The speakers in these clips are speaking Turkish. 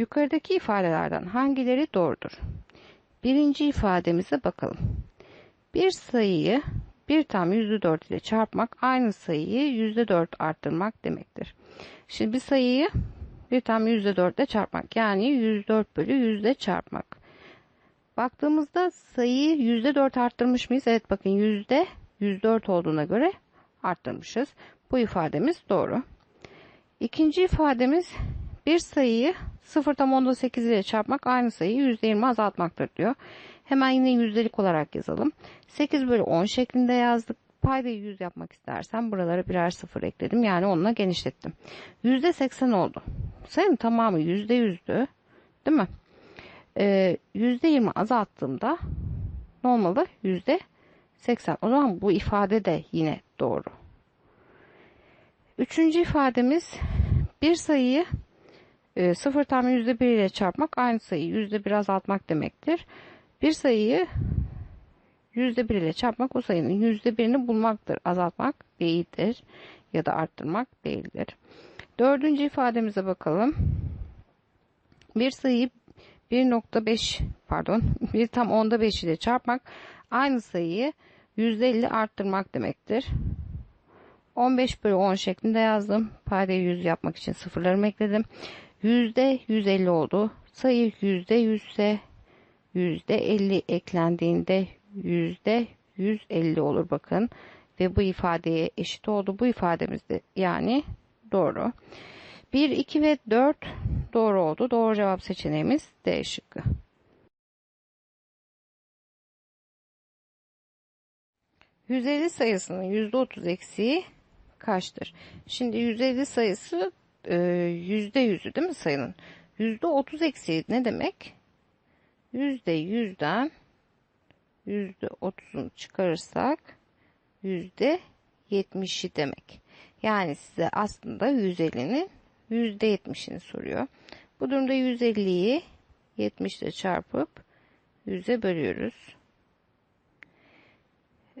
Yukarıdaki ifadelerden hangileri doğrudur? Birinci ifademize bakalım. Bir sayıyı 1 tam %4 ile çarpmak aynı sayıyı %4 arttırmak demektir. Şimdi bir sayıyı 1 tam %4 ile çarpmak yani 104 bölü yüzde çarpmak. Baktığımızda sayıyı %4 arttırmış mıyız? Evet bakın yüzde 104 olduğuna göre arttırmışız. Bu ifademiz doğru. İkinci ifademiz bir sayıyı 0 tam onda 8 ile çarpmak aynı sayıyı %20 azaltmaktır diyor. Hemen yine yüzdelik olarak yazalım. 8 bölü 10 şeklinde yazdık. Paydayı 100 yapmak istersem buralara birer sıfır ekledim. Yani onunla genişlettim. %80 oldu. Sayının tamamı %100'dü. Değil mi? Ee, %20 azalttığımda ne olmalı? %80. O zaman bu ifade de yine doğru. Üçüncü ifademiz bir sayıyı e, 0 tam %1 ile çarpmak aynı sayıyı %1 azaltmak demektir. Bir sayıyı %1 ile çarpmak o sayının %1'ini bulmaktır. Azaltmak değildir ya da arttırmak değildir. Dördüncü ifademize bakalım. Bir sayıyı 1.5 pardon 1 tam onda 5 ile çarpmak aynı sayıyı %50 arttırmak demektir. 15 bölü 10 şeklinde yazdım. Paydayı 100 yapmak için sıfırlarımı ekledim. Yüzde 150 oldu. Sayı yüzde 100 ise yüzde 50 eklendiğinde yüzde 150 olur bakın. Ve bu ifadeye eşit oldu. Bu ifademiz de yani doğru. 1, 2 ve 4 doğru oldu. Doğru cevap seçeneğimiz D şıkkı. %50 sayısının %30 eksiği kaçtır? Şimdi 150 sayısı e, %100'ü değil mi sayının? %30 eksiği ne demek? %100'den %30'unu çıkarırsak %70'i demek. Yani size aslında 150'nin %70'ini soruyor. Bu durumda 150'yi 70 ile çarpıp 100'e bölüyoruz.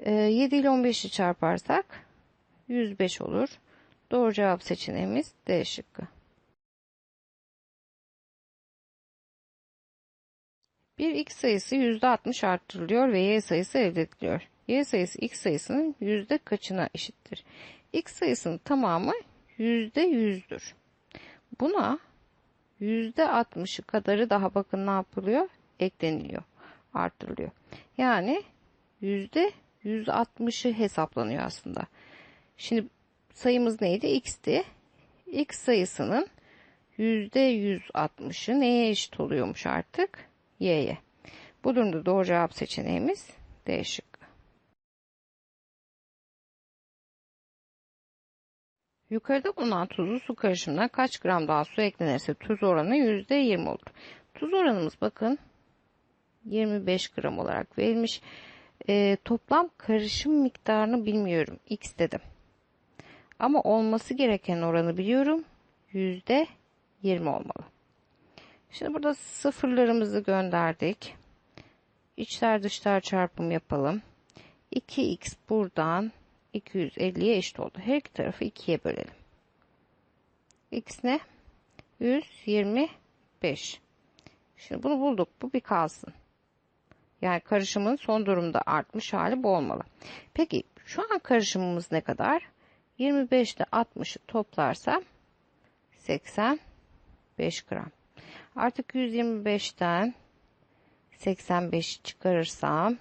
7 ile 15'i çarparsak 105 olur. Doğru cevap seçeneğimiz D şıkkı. Bir x sayısı %60 arttırılıyor ve y sayısı elde ediliyor. y sayısı x sayısının yüzde kaçına eşittir? x sayısının tamamı yüzde yüzdür. Buna yüzde 60'ı kadarı daha bakın ne yapılıyor? Ekleniliyor, arttırılıyor. Yani yüzde 160'ı hesaplanıyor aslında. Şimdi sayımız neydi? X'ti. X sayısının %160'ı neye eşit oluyormuş artık? Y'ye. Bu durumda doğru cevap seçeneğimiz D şıkkı. Yukarıda bulunan tuzlu su karışımına kaç gram daha su eklenirse tuz oranı %20 olur. Tuz oranımız bakın 25 gram olarak verilmiş. E, toplam karışım miktarını bilmiyorum. X dedim. Ama olması gereken oranı biliyorum. Yüzde 20 olmalı. Şimdi burada sıfırlarımızı gönderdik. İçler dışlar çarpım yapalım. 2x buradan 250'ye eşit oldu. Her iki tarafı 2'ye bölelim. x ne? 125. Şimdi bunu bulduk. Bu bir kalsın. Yani karışımın son durumda artmış hali bu olmalı. Peki şu an karışımımız ne kadar? 25 ile 60'ı toplarsam 85 gram. Artık 125'ten 85 çıkarırsam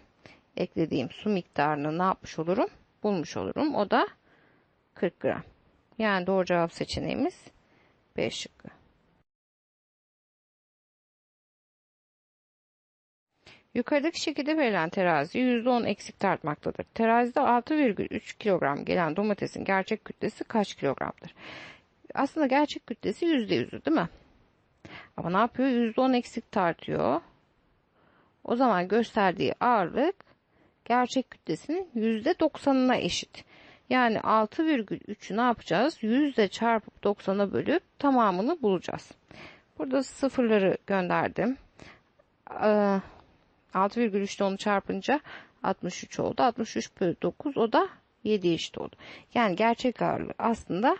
eklediğim su miktarını ne yapmış olurum? Bulmuş olurum. O da 40 gram. Yani doğru cevap seçeneğimiz B şıkkı. Yukarıdaki şekilde verilen terazi %10 eksik tartmaktadır. Terazide 6,3 kilogram gelen domatesin gerçek kütlesi kaç kilogramdır? Aslında gerçek kütlesi %100'ü değil mi? Ama ne yapıyor? %10 eksik tartıyor. O zaman gösterdiği ağırlık gerçek kütlesinin %90'ına eşit. Yani 6,3'ü ne yapacağız? 100 ile çarpıp 90'a bölüp tamamını bulacağız. Burada sıfırları gönderdim. Ee, 6,3'te onu çarpınca 63 oldu. 63 bölü 9 o da 7 eşit oldu. Yani gerçek ağırlığı aslında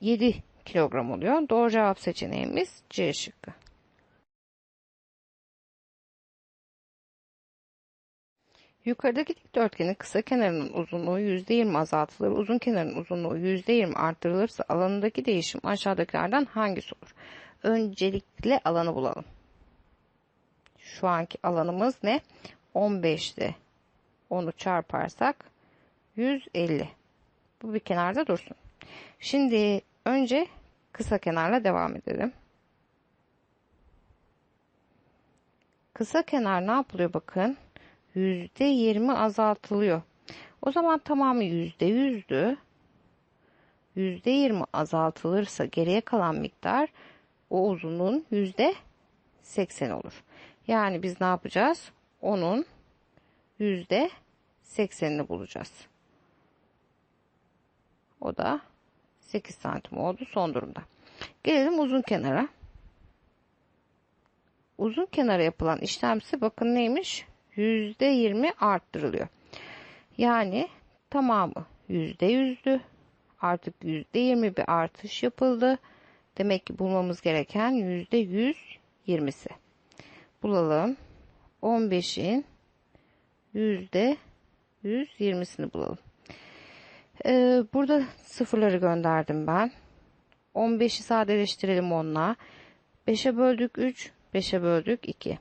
7 kilogram oluyor. Doğru cevap seçeneğimiz C şıkkı. Yukarıdaki dikdörtgenin kısa kenarının uzunluğu %20 azaltılır, uzun kenarın uzunluğu %20 artırılırsa alanındaki değişim aşağıdakilerden hangisi olur? Öncelikle alanı bulalım. Şu anki alanımız ne? 15'te onu çarparsak 150. Bu bir kenarda dursun. Şimdi önce kısa kenarla devam edelim. Kısa kenar ne yapılıyor bakın? %20 azaltılıyor. O zaman tamamı %100'dü. %20 azaltılırsa geriye kalan miktar o uzunluğun %80 olur. Yani biz ne yapacağız? Onun %80'ini bulacağız. O da 8 santim oldu son durumda. Gelelim uzun kenara. Uzun kenara yapılan işlemsi bakın neymiş? %20 arttırılıyor. Yani tamamı %100'dü. Artık %20 bir artış yapıldı. Demek ki bulmamız gereken %120'si. Bulalım. 15'in %120'sini bulalım. Ee, burada sıfırları gönderdim ben. 15'i sadeleştirelim onunla. 5'e böldük 3, 5'e böldük 2.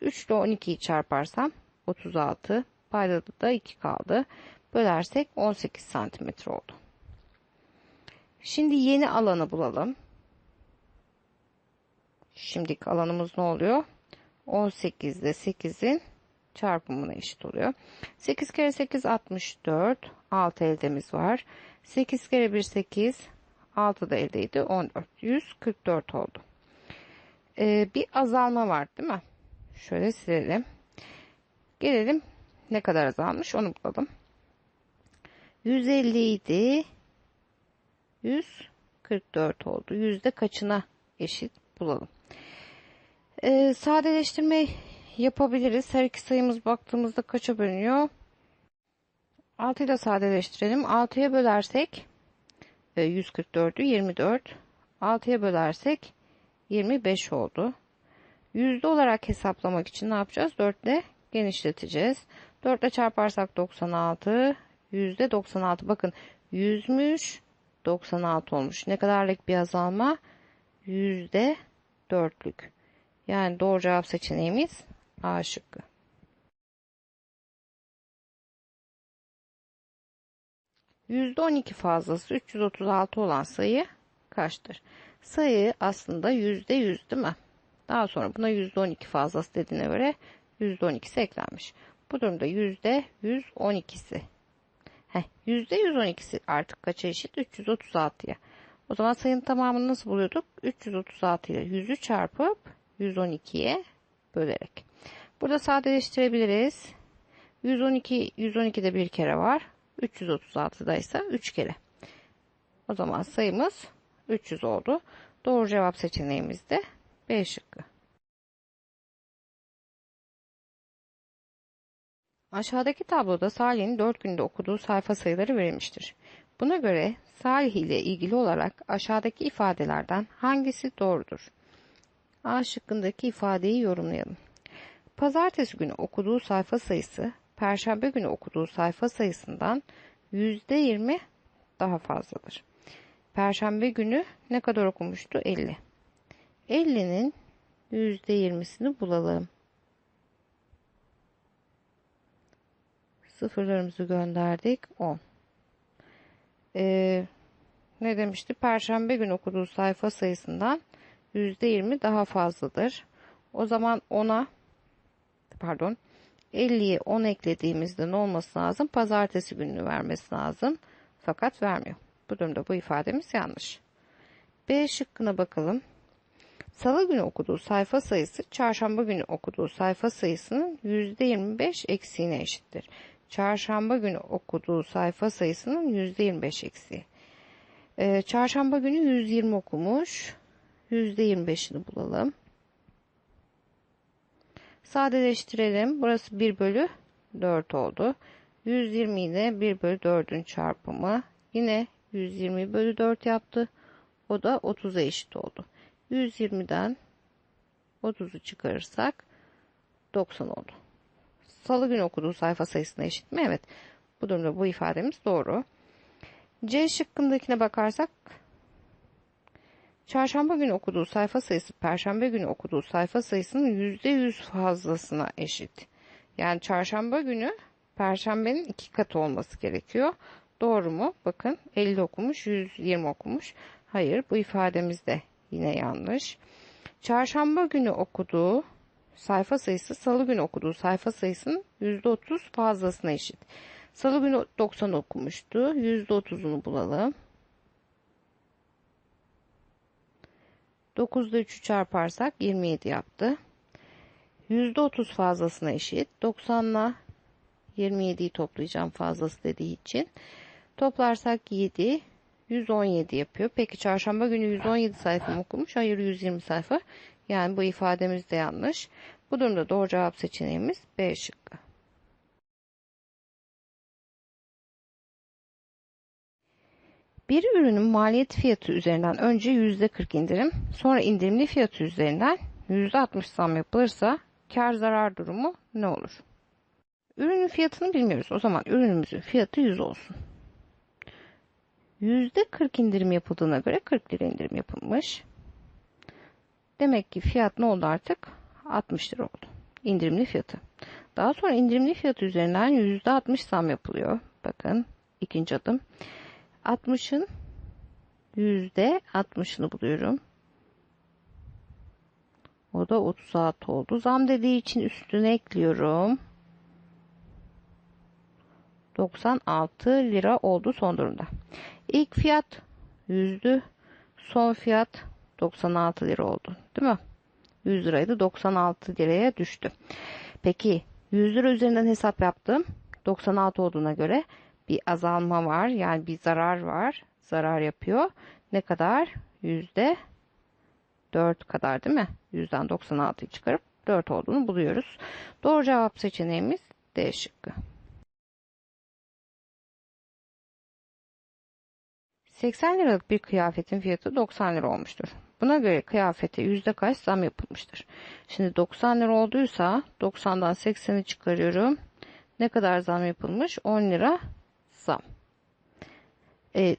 3 ile 12'yi çarparsam 36. Payda da 2 kaldı. Bölersek 18 santimetre oldu. Şimdi yeni alanı bulalım. Şimdiki alanımız ne oluyor? 18 ile 8'in çarpımına eşit oluyor. 8 kere 8 64. 6 eldemiz var. 8 kere 1 8. 6 da eldeydi. 14. 144 oldu. Ee, bir azalma var değil mi? Şöyle silelim. Gelelim ne kadar azalmış onu bulalım. 150 idi. 144 oldu. Yüzde kaçına eşit bulalım. Ee, sadeleştirme yapabiliriz. Her iki sayımız baktığımızda kaça bölünüyor? 6 ile sadeleştirelim. 6'ya bölersek 144'ü 24. 6'ya bölersek 25 oldu. Yüzde olarak hesaplamak için ne yapacağız? 4 ile genişleteceğiz. 4 ile çarparsak 96. Yüzde 96. Bakın yüzmüş 96 olmuş. Ne kadarlık bir azalma? Yüzde 4'lük. Yani doğru cevap seçeneğimiz A şıkkı. %12 fazlası 336 olan sayı kaçtır? Sayı aslında %100 değil mi? Daha sonra buna %12 fazlası dediğine göre %12'si eklenmiş. Bu durumda %112'si. Heh, %112'si artık kaça eşit? 336'ya. O zaman sayının tamamını nasıl buluyorduk? 336 ile 100'ü çarpıp 112'ye bölerek. Burada sadeleştirebiliriz. 112 112'de bir kere var. 336'da ise 3 kere. O zaman sayımız 300 oldu. Doğru cevap seçeneğimiz de B şıkkı. Aşağıdaki tabloda Salih'in 4 günde okuduğu sayfa sayıları verilmiştir. Buna göre Salih ile ilgili olarak aşağıdaki ifadelerden hangisi doğrudur? A şıkkındaki ifadeyi yorumlayalım. Pazartesi günü okuduğu sayfa sayısı, Perşembe günü okuduğu sayfa sayısından %20 daha fazladır. Perşembe günü ne kadar okumuştu? 50. 50'nin %20'sini bulalım. Sıfırlarımızı gönderdik. 10. Ee, ne demişti? Perşembe günü okuduğu sayfa sayısından %20 daha fazladır. O zaman 10'a pardon 50'ye 10 eklediğimizde ne olması lazım? Pazartesi gününü vermesi lazım. Fakat vermiyor. Bu durumda bu ifademiz yanlış. B şıkkına bakalım. Salı günü okuduğu sayfa sayısı çarşamba günü okuduğu sayfa sayısının %25 eksiğine eşittir. Çarşamba günü okuduğu sayfa sayısının %25 eksiği. Ee, çarşamba günü 120 okumuş. %25'ini bulalım. Sadeleştirelim. Burası 1 bölü 4 oldu. 120 ile 1 bölü 4'ün çarpımı yine 120 bölü 4 yaptı. O da 30'a eşit oldu. 120'den 30'u çıkarırsak 90 oldu. Salı günü okuduğu sayfa sayısına eşit mi? Evet. Bu durumda bu ifademiz doğru. C şıkkındakine bakarsak çarşamba günü okuduğu sayfa sayısı perşembe günü okuduğu sayfa sayısının %100 fazlasına eşit. Yani çarşamba günü perşembenin iki katı olması gerekiyor. Doğru mu? Bakın 50 okumuş 120 okumuş. Hayır bu ifademiz de yine yanlış. Çarşamba günü okuduğu sayfa sayısı salı günü okuduğu sayfa sayısının %30 fazlasına eşit. Salı günü 90 okumuştu. %30'unu bulalım. 9'da 3'ü çarparsak 27 yaptı. %30 fazlasına eşit. 90 ile 27'yi toplayacağım fazlası dediği için. Toplarsak 7, 117 yapıyor. Peki çarşamba günü 117 sayfa mı okumuş? Hayır 120 sayfa. Yani bu ifademiz de yanlış. Bu durumda doğru cevap seçeneğimiz B şıkkı. Bir ürünün maliyet fiyatı üzerinden önce %40 indirim, sonra indirimli fiyatı üzerinden %60 zam yapılırsa kar zarar durumu ne olur? Ürünün fiyatını bilmiyoruz. O zaman ürünümüzün fiyatı 100 olsun. %40 indirim yapıldığına göre 40 lira indirim yapılmış. Demek ki fiyat ne oldu artık? 60 lira oldu. İndirimli fiyatı. Daha sonra indirimli fiyatı üzerinden %60 zam yapılıyor. Bakın ikinci adım. 60'ın %60'ını buluyorum. O da 36 oldu. Zam dediği için üstüne ekliyorum. 96 lira oldu son durumda. İlk fiyat yüzdü. Son fiyat 96 lira oldu. Değil mi? 100 liraydı 96 liraya düştü. Peki 100 lira üzerinden hesap yaptım. 96 olduğuna göre bir azalma var. Yani bir zarar var. Zarar yapıyor. Ne kadar? Yüzde 4 kadar değil mi? Yüzden 96'yı çıkarıp 4 olduğunu buluyoruz. Doğru cevap seçeneğimiz D şıkkı. 80 liralık bir kıyafetin fiyatı 90 lira olmuştur. Buna göre kıyafete yüzde kaç zam yapılmıştır? Şimdi 90 lira olduysa 90'dan 80'i çıkarıyorum. Ne kadar zam yapılmış? 10 lira zam. E,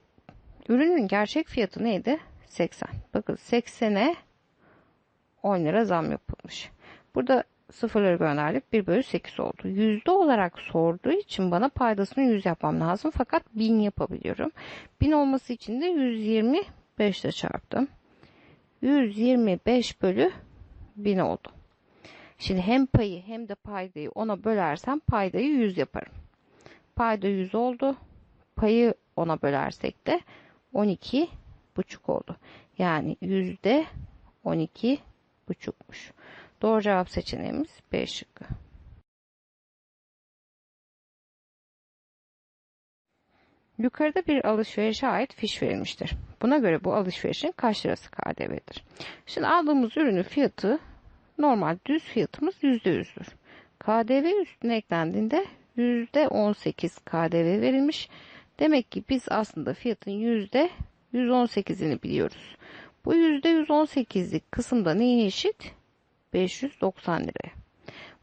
ürünün gerçek fiyatı neydi? 80. Bakın 80'e 10 lira zam yapılmış. Burada sıfırları gönderdik. 1 bölü 8 oldu. Yüzde olarak sorduğu için bana paydasını 100 yapmam lazım. Fakat 1000 yapabiliyorum. 1000 olması için de 125 ile çarptım. 125 bölü 1000 oldu. Şimdi hem payı hem de paydayı ona bölersem paydayı 100 yaparım. Payda 100 oldu. Payı ona bölersek de 12 buçuk oldu. Yani yüzde 12 buçukmuş. Doğru cevap seçeneğimiz B şıkkı. Yukarıda bir alışverişe ait fiş verilmiştir. Buna göre bu alışverişin kaç lirası KDV'dir? Şimdi aldığımız ürünün fiyatı normal düz fiyatımız %100'dür. KDV üstüne eklendiğinde %18 KDV verilmiş. Demek ki biz aslında fiyatın %118'ini biliyoruz. Bu %118'lik kısımda neye eşit? 590 liraya.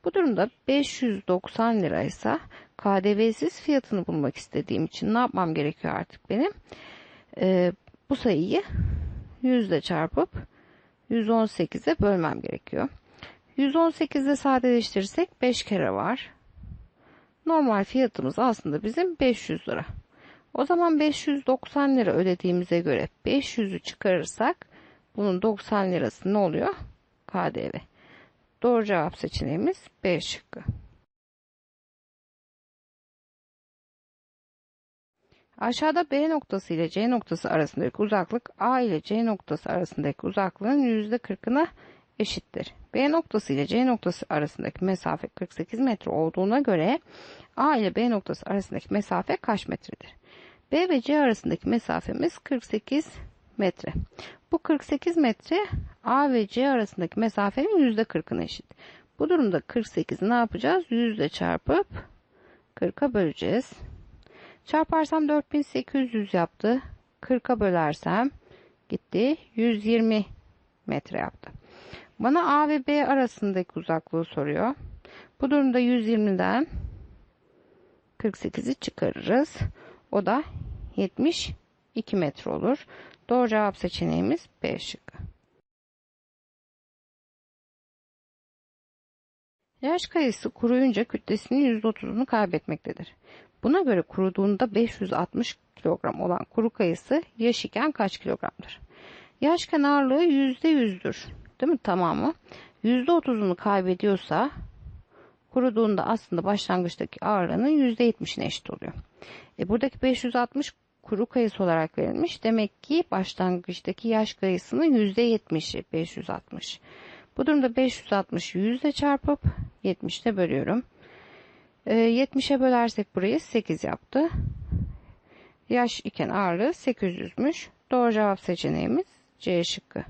Bu durumda 590 liraysa KDV'siz fiyatını bulmak istediğim için ne yapmam gerekiyor artık benim? Ee, bu sayıyı 100 ile çarpıp 118'e bölmem gerekiyor. 118'de sadeleştirirsek 5 kere var. Normal fiyatımız aslında bizim 500 lira. O zaman 590 lira ödediğimize göre 500'ü çıkarırsak bunun 90 lirası ne oluyor? KDV. Doğru cevap seçeneğimiz B şıkkı. Aşağıda B noktası ile C noktası arasındaki uzaklık A ile C noktası arasındaki uzaklığın %40'ına eşittir. B noktası ile C noktası arasındaki mesafe 48 metre olduğuna göre A ile B noktası arasındaki mesafe kaç metredir? B ve C arasındaki mesafemiz 48 metre. Bu 48 metre A ve C arasındaki mesafenin %40'ına eşit. Bu durumda 48'i ne yapacağız? 100 ile çarpıp 40'a böleceğiz. Çarparsam 4800 yaptı. 40'a bölersem gitti. 120 metre yaptı. Bana A ve B arasındaki uzaklığı soruyor. Bu durumda 120'den 48'i çıkarırız. O da 72 metre olur. Doğru cevap seçeneğimiz B şıkkı. Yaş kayısı kuruyunca kütlesinin %30'unu kaybetmektedir. Buna göre kuruduğunda 560 kilogram olan kuru kayısı yaş iken kaç kilogramdır? Yaşken ağırlığı %100'dür. Değil mi tamamı? %30'unu kaybediyorsa kuruduğunda aslında başlangıçtaki ağırlığının %70'ine eşit oluyor. E buradaki 560 kuru kayısı olarak verilmiş. Demek ki başlangıçtaki yaş kayısının %70'i 560. Bu durumda 560 100 ile çarpıp 70 ile bölüyorum. E, 70'e bölersek burayı 8 yaptı. Yaş iken ağırlığı 800'müş. Doğru cevap seçeneğimiz C şıkkı.